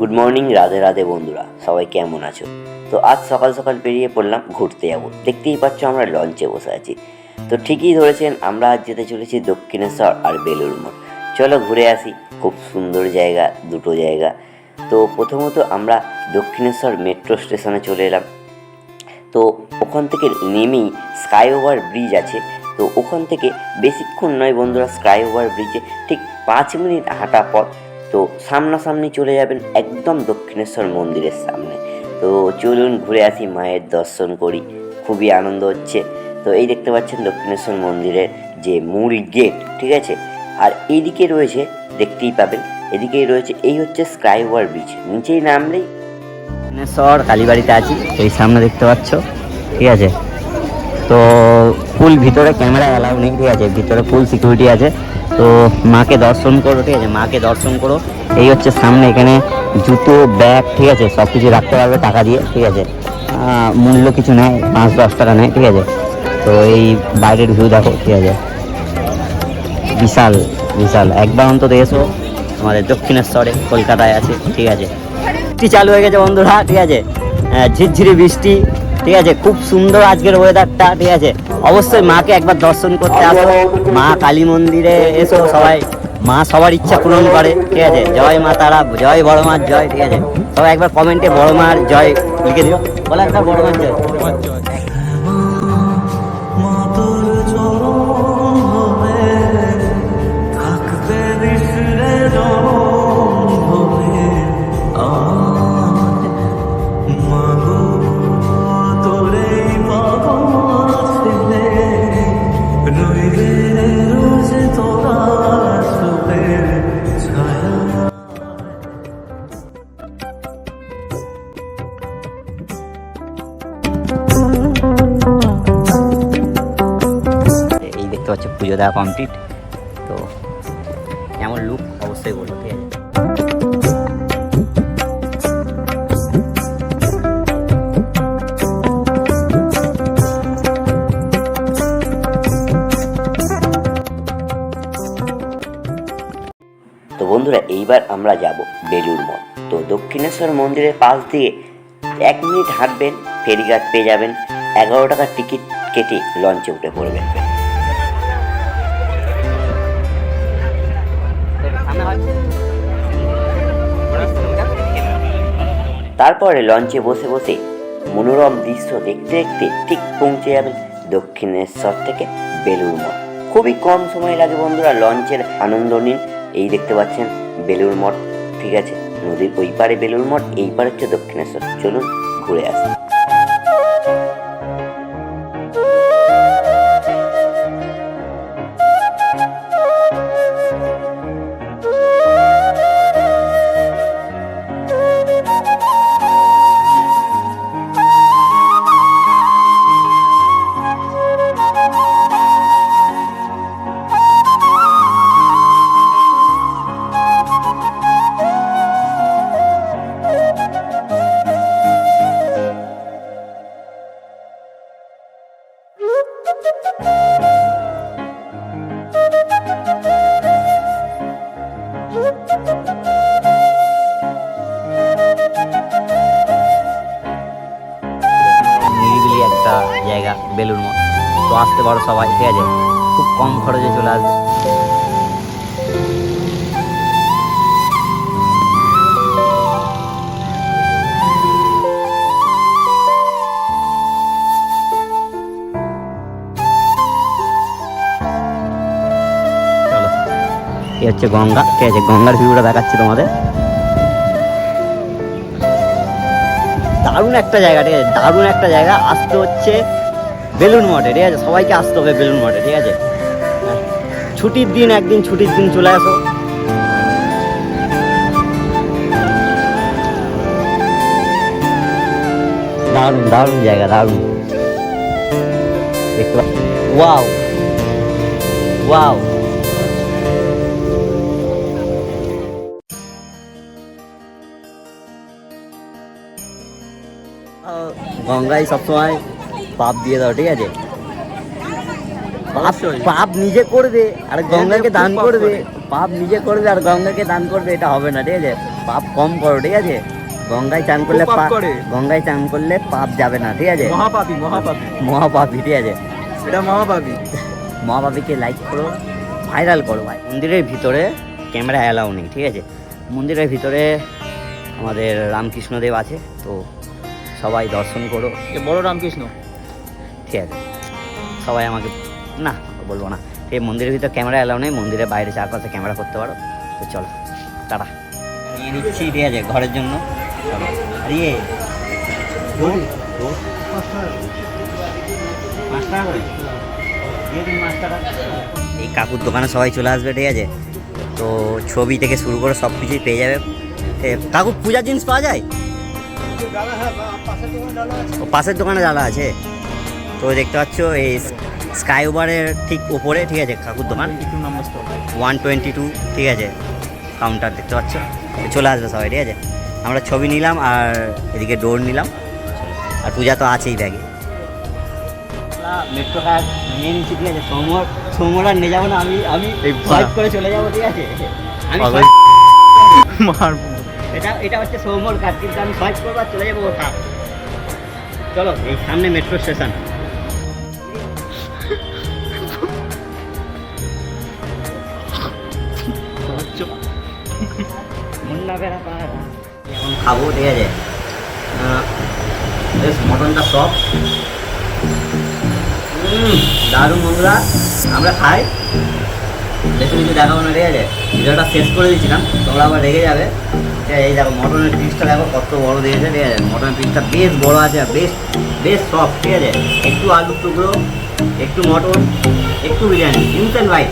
Good morning Radhe Radhe বন্ধুরা। সবাই কেমন আছো? তো আজ সকাল সকাল বেরিয়ে পড়লাম, ঘুরতে যাব। দেখতেই পাচ্ছ আমরা লঞ্চে বসে আছি। তো ঠিকই ধরেছেন, আমরা আজ যেতে চলেছি দক্ষিণেশ্বর আর বেলুর মঠ। চলো ঘুরে আসি, খুব সুন্দর জায়গা, দুটো জায়গা। তো প্রথমত আমরা দক্ষিণেশ্বর মেট্রো স্টেশনে চলে এলাম। তো ওখান থেকে নেমেই স্কাই ওভার ব্রিজ আছে। তো ওখান থেকে বেশিক্ষণ নয় বন্ধুরা স্কাই ওভার ব্রিজে ঠিক পাঁচ মিনিট হাঁটা পথ। তো সামনাসামনি চলে যাবেন একদম দক্ষিণেশ্বর মন্দিরের সামনে। তো চলুন ঘুরে আসি, মায়ের দর্শন করি, খুবই আনন্দ হচ্ছে। তো এই দেখতে পাচ্ছেন দক্ষিণেশ্বর মন্দিরের যে মূল গেট, ঠিক আছে? আর এইদিকে রয়েছে, দেখতেই পাবেন, এদিকেই রয়েছে, এই হচ্ছে স্কাই ওভার ব্রিজ, নিচেই নামলেই দক্ষিণেশ্বর কালীবাড়িতে আছি, এই সামনে দেখতে পাচ্ছ, ঠিক আছে? তো ফুল ভিতরে ক্যামেরা অ্যালাউ নেই ঠিক আছে ভিতরে ফুল সিকিউরিটি আছে তো মাকে দর্শন করো ঠিক আছে মাকে দর্শন করো এই হচ্ছে সামনে এখানে জুতো ব্যাগ ঠিক আছে সব কিছু রাখতে পারবে টাকা দিয়ে ঠিক আছে মূল্য কিছু নেয় পাঁচ দশ টাকা নেয় ঠিক আছে তো এই বাইরের ভিউ দেখো ঠিক আছে বিশাল বিশাল একবার অন্তত এসো আমাদের দক্ষিণেশ্বরে কলকাতায় আছে ঠিক আছে বৃষ্টি চালু হয়ে গেছে বন্ধুরা ঠিক আছে ঝিরঝিরি বৃষ্টি ঠিক আছে খুব সুন্দর আজকের ওয়েদারটা ঠিক আছে অবশ্যই মাকে একবার দর্শন করতে আসো। মা কালী মন্দিরে এসো সবাই। মা সবার ইচ্ছা পূরণ করে, ঠিক আছে? জয় মা তারা, জয় বড় মার জয়, ঠিক আছে? সবাই একবার কমেন্টে বড় মার জয় লিখে দিও। বলে একবার বড় মার জয়। দেখতে পাচ্ছ পুজো দেওয়া কমপ্লিট তো কেমন লুক অবশ্যই বলো, ঠিক আছে? তো বন্ধুরা, এইবার আমরা যাব বেলুর মঠ। তো দক্ষিণেশ্বর মন্দিরের পাশ দিয়ে এক মিনিট হাঁটবেন, ফেরিঘাট পেয়ে যাবেন, এগারো টাকার টিকিট কেটে লঞ্চে উঠে পড়বেন। তারপরে লঞ্চে বসে বসে মনোরম দৃশ্য দেখতে দেখতে ঠিক পৌঁছে যাবেন দক্ষিণেশ্বর থেকে বেলুড় মঠ। খুবই কম সময় লাগে বন্ধুরা লঞ্চের আনন্দ নিন। এই দেখতে পাচ্ছেন বেলুড় মঠ। ঠিক আছে, নদীর ওই পারে বেলুড় মঠ, এই পারে হচ্ছে দক্ষিণেশ্বর। চলুন ঘুরে আসি। নিরিবিলি একটা জায়গা বেলুর মঠ। তো আসতে পারো সবাই, ঠিক আছে? খুব কম খরচে চলে আসবে। হচ্ছে গঙ্গা। ঠিক আছে, গঙ্গার ভিউটা দেখাচ্ছি তোমাদের। দারুণ একটা জায়গা, ঠিক আছে, দারুণ একটা জায়গা। আসতে হচ্ছে বেলুন মঠে, ঠিক আছে, সবাইকে আসতে হবে বেলুন মঠে, ঠিক আছে। ছুটির দিন, একদিন ছুটির দিন চলে আসো। দারুণ দারুণ জায়গা, দারুণ। দেখতে ওয়াও ওয়াও। গঙ্গায় সবসময় পাপ দিয়ে দাও ঠিক আছে? পাপ পাপ নিজে করবে আর গঙ্গাকে দান করবে পাপ নিজে করবে আর গঙ্গাকে দান করবে এটা হবে না ঠিক আছে? পাপ কম করো ঠিক আছে? গঙ্গায় চান করলে পাপ গঙ্গায় চান করলে পাপ যাবে না ঠিক আছে? মহাপাপী মহাপাপী। মহাপাপি ঠিক আছে? এটা মহাপাপী। মহাপাপিকে লাইক করো ভাইরাল করো ভাই। মন্দিরের ভিতরে ক্যামেরা অ্যালাউ নেই ঠিক আছে? মন্দিরের ভিতরে আমাদের রামকৃষ্ণদেব আছে তো সবাই দর্শন করো। এ বড় রামকৃষ্ণ। ঠিক আছে। সবাই আমাকে না বলব না। এই মন্দিরের ভিতর ক্যামেরা অ্যালাউ নেই মন্দিরের বাইরে চারপাশে ক্যামেরা করতে পারো। তো চলো টাটা। নিয়ে নিচ্ছি ঠিক আছে ঘরের জন্য। আর ইয়ে এই কাকুর দোকানে সবাই চলে আসবে ঠিক আছে? তো ছবি থেকে শুরু করে সব কিছুই পেয়ে যাবে। এ, কাকু পূজার জিনিস পাওয়া যায়? পাশের দোকানে জ্বালা আছে। তো দেখতে পাচ্ছ এই স্কাই ওভারের ঠিক উপরে ঠিক আছে কাকুর দোকান। একটু number stop one twenty two ঠিক আছে কাউন্টার দেখতে পাচ্ছ। চলে আসবে সবাই ঠিক আছে। আমরা ছবি নিলাম আর এদিকে ডোর নিলাম। আর পূজা তো আছেই ব্যাগে মেট্রো কার্ড নিয়ে নিচ্ছি ঠিক আছে। সোমবার সোমবার আর নিয়ে যাব না আমি আমি। করে চলে যাব ঠিক আছে। আমি মারবো। এটা এটা হচ্ছে সোমবার কার্ড কিন্তু আমি সোয়াইপ করব চলে যাব ওটা। চলো, এই সামনে মেট্রো স্টেশন এখন খাব, ঠিক আছে। বেশ, মটনটা সব দারুণ বন্ধুরা, আমরা খাই। বেশি কিছু দেখাবো না, ঠিক আছে। ভিডিওটা শেষ করে দিয়েছিলাম তোমরা আবার রেগে যাবে। এই দেখো মটনের পিসটা দেখো, কত বড় দিয়েছে, ঠিক আছে? মটনের পিসটা বেশ বড় আছে বেশ বেশ সফট ঠিক আছে? একটু আলুর টুকরো, একটু মটন, একটু বিরিয়ানি ইনস্ট্যান্ট ভাই